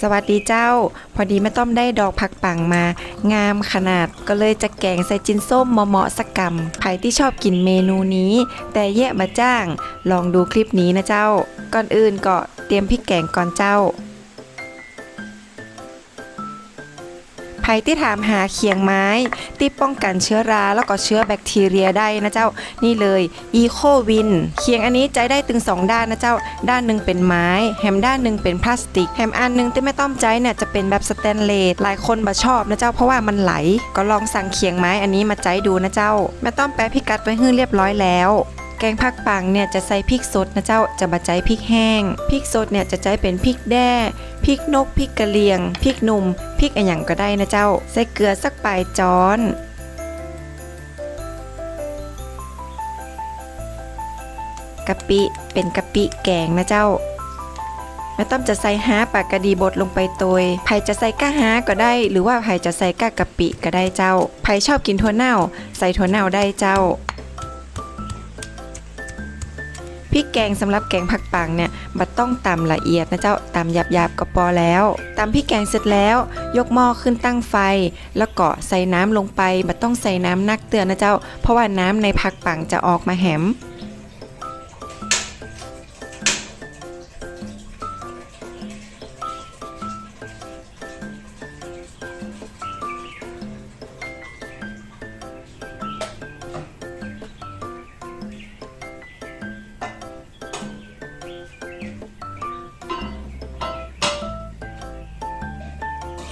สวัสดีเจ้า พอดีแม่ต้อมได้ดอกผักปังมา งามขนาดก็เลยจะแกงใส่จินส้มเหมาะๆสักกำใครที่ชอบกินเมนูนี้ แต่แยะมาจ้าง ลองดูคลิปนี้นะเจ้า ก่อนอื่นก็เตรียมพริกแกงก่อนเจ้า ใครที่ถามหาเคียงไม้ที่ป้องกันเชื้อราแล้วก็เชื้อแบคทีเรียได้นะเจ้านี่เลยอีโควินเคียงอันนี้ใจได้ถึง2ด้านนะเจ้า ด้านหนึ่งเป็นไม้แฮมด้านหนึ่งเป็นพลาสติกแฮมอันหนึงที่ไม่ต้องใจเนี่ยจะเป็นแบบสแตนเลสหลายคนบ่ชอบนะเจ้าเพราะว่ามันไหลก็ลองสั่งเคียงไม้อันนี้มาใจดูนะเจ้าแม่ต้อมแปะพิกัดไว้ให้เรียบร้อยแล้ว แกงผักปังเนี่ยจะใส่พริกสดนะเจ้าจะบะใจพริกแห้งพริกสดเนี่ยจะใจเป็นพริกแด้พริกนกพริกกะเหรี่ยงพริกหนุ่มพริกอะหยังก็ได้นะเจ้า ใส่เกลือสักปลายจ้อนกะปิเป็นกะปิแกงนะเจ้าแม่ต้อมจะใส่ฮาปากกะดีบดลงไปโตยไผ่จะใส่ก้าฮาก็ได้ หรือว่าไผ่จะใส่ก้ากะปิก็ได้เจ้าไผ่ชอบกินถั่วเน่า ใส่ถั่วเน่าได้เจ้า พริกแกงสำหรับแกงผักปังเนี่ยบัดต้องตำละเอียดนะเจ้าตำหยาบๆก็พอแล้วตำพริกแกงเสร็จแล้ว ยกหม้อขึ้นตั้งไฟ แล้วก็ใส่น้ำลงไปบัดต้องใส่น้ำนักเตือนนะเจ้า เพราะว่าน้ำในผักปังจะออกมาแหม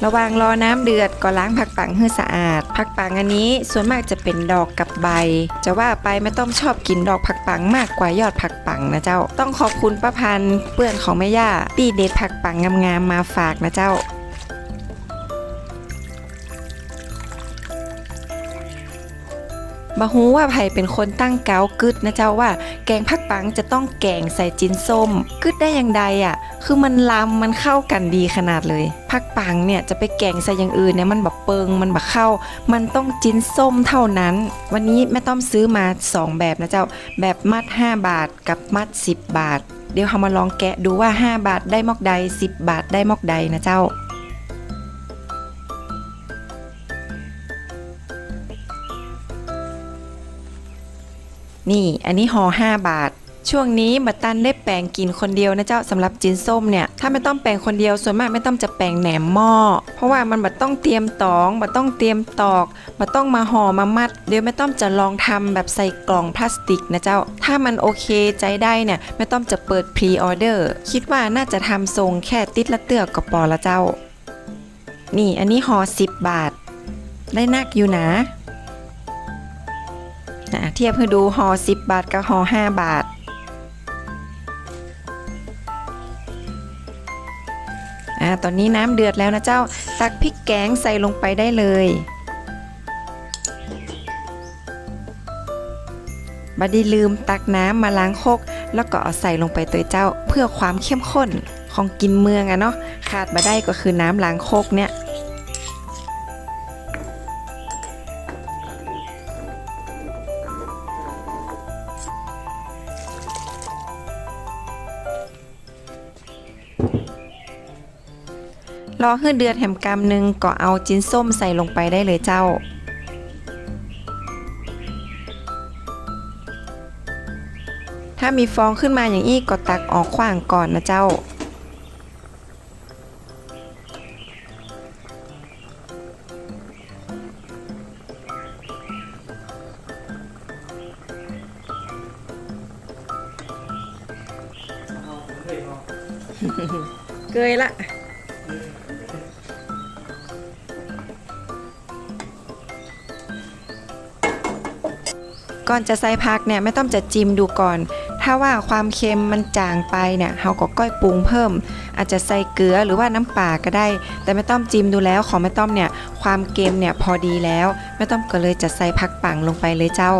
ระหว่างรอน้ำเดือดก็ล้างผักปังให้สะอาด ผักปังอันนี้ส่วนมากจะเป็นดอกกับใบ จะว่าไปไม่ต้องชอบกินดอกผักปังมากกว่ายอดผักปังนะเจ้า ต้องขอบคุณป้าพันธ์เปื่อนของแม่ย่าตีเด็ดผักปังงามๆมาฝากนะเจ้า บะฮูว่าไผ่เป็นคนตั้งเกากึดนะเจ้าว่าแกงผักปังจะต้องแกงใส่จินส้มกึดได้อย่างใดอะ คือมันลำมันเข้ากันดีขนาดเลยผักปังเนี่ยจะไปแกงใส่อย่างอื่นเนี่ยมันแบบเปิงมันแบบเข้า มันต้องจินส้มเท่านั้น วันนี้แม่ต้อมซื้อมา 2 แบบนะเจ้า แบบมัด 5 บาทกับมัด 10 บาท เดี๋ยวเรามาลองแกะดูว่า 5 บาทได้มอกใด 10 บาทได้มอกใดนะเจ้า นี่อันนี้ห่อ5บาท ช่วงนี้บัตตันได้แปลงกินคนเดียวนะเจ้าสำหรับจินส้มเนี่ยถ้าไม่ต้องแปลงคนเดียวส่วนมากไม่ต้องจะแปลงแหนมหม้อเพราะว่ามันบัตต้องเตรียมตองบัตต้องเตรียมตอกบัตต้องมาห่อมามัด เดี๋ยวไม่ต้องจะลองทำแบบใส่กล่องพลาสติกนะเจ้า ถ้ามันโอเคใจได้เนี่ยไม่ต้องจะเปิดพรีออเดอร์คิดว่าน่าจะทำทรงแค่ติดละเตือกก็พอละเจ้า นี่อันนี้ห่อ10 บาท ได้นักอยู่นะ นะเทียบให้ดูห่อ10 บาทกับห่อ5 บาท อ่า ตอนนี้น้ำเดือดแล้วนะเจ้า ตักพริกแกงใส่ลงไปได้เลยบัดดีลืมตักน้ำมาล้างโคก แล้วก็เอาใส่ลงไปตัวเจ้าเพื่อความเข้มข้นของกินเมืองอะเนาะ ขาดมาได้ก็คือน้ำล้างโคกเนี่ย รอให้เดือดแหมกำหนึ่งก็เอาจิ้นส้มใส่ลงไปได้เลยเจ้า ถ้ามีฟองขึ้นมาอย่างอี้ก็ตักออกขว้างก่อนนะเจ้าเกยละ ก่อนจะใส่ผักเนี่ยไม่ต้องจะจิ้มดูก่อน ถ้าว่าความเค็มมันจางไปเนี่ยเราก็ก้อยปรุงเพิ่ม อาจจะใส่เกลือหรือว่าน้ำปลาก็ได้ แต่ไม่ต้องจิ้มดูแล้วของไม่ต้องเนี่ยความเค็มเนี่ยพอดีแล้ว ไม่ต้องก็เลยจะใส่ผักปังลงไปเลยเจ้า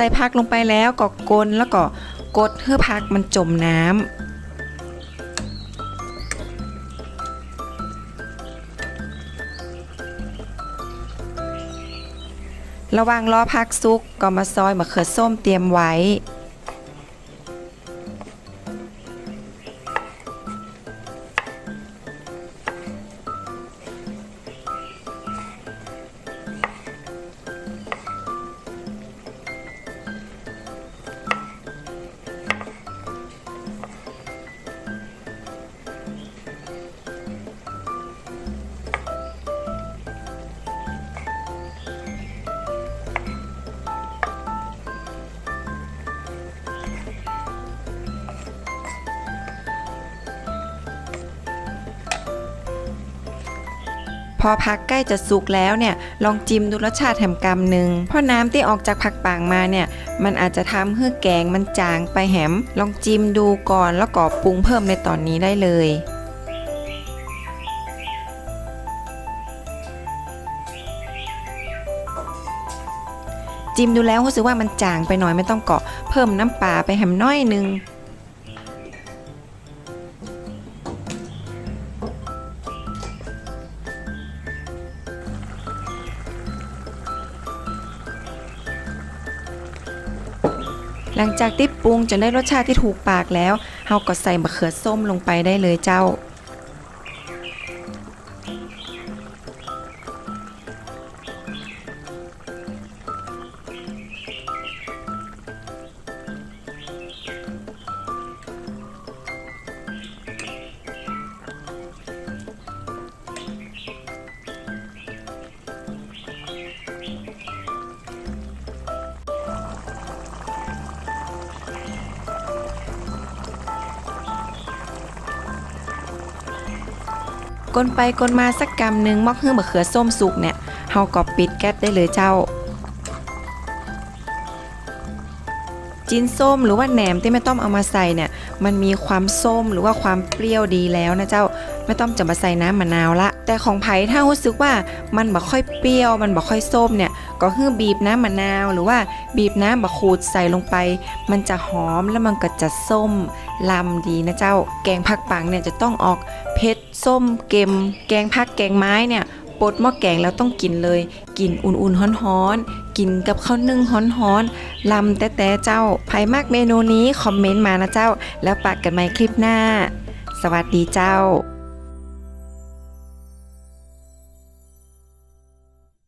ใส่ผักลงไปแล้วก็กลนแล้วก็กดเพื่อผักมันจมน้ำระหว่างรอพักซุกก็มาซอยมะเขือส้มเตรียมไว้ อผักใกล้จะสุกแล้วเนี่ยลองจิ้มดูรสชาติแถมกำหนึ่งเพราะน้ำที่ออกจากผักป่างมาเนี่ยมันอาจจะทำให้แกงมันจางไปแหม ลองจิ้มดูก่อนแล้วก็ปรุงเพิ่มในตอนนี้ได้เลยจิ้มดูแล้วรู้สึกว่ามันจางไปหน่อยไม่ต้องเกาะเพิ่มน้ำปลาไปแหมน้อยหนึง หลังจากที่ปรุงจนได้รสชาติที่ถูกปากแล้วเราก็ใส่มะเขือส้มลงไปได้เลยเจ้า ก้นไปก้นมาสักกำหนึ่งมอกเฮือมะเขือส้มสุกเนี่ยเฮาก็ปิดแก๊สได้เลยเจ้า จิ้นส้มหรือว่าแหนมที่ไม่ต้องเอามาใส่เนี่ยมันมีความส้มหรือว่าความเปรี้ยวดีแล้วนะเจ้าไม่ต้องจะมาใส่น้ำมะนาวละ แต่ของไผ่ถ้ารู้สึกว่ามันบ่ค่อยเปรี้ยวมันบ่ค่อยส้มเนี่ยก็คือบีบน้ำมะนาว หรือว่าบีบน้ำบะขูดใส่ลงไป มันจะหอมแล้วมันก็จะส้มลำดีนะเจ้า แกงผักปังเนี่ยจะต้องออกเผ็ด ส้มเกมแกงผักแกงไม้เนี่ยปดหม้อแกงแล้วต้องกินเลย กินอุ่นๆฮ้อนๆ กินกับข้าวนึ่งฮ้อนๆลำแต่แต่เจ้าภายมากเมนูนี้คอมเมนต์มานะเจ้า แล้วปากกันใหม่คลิปหน้า สวัสดีเจ้า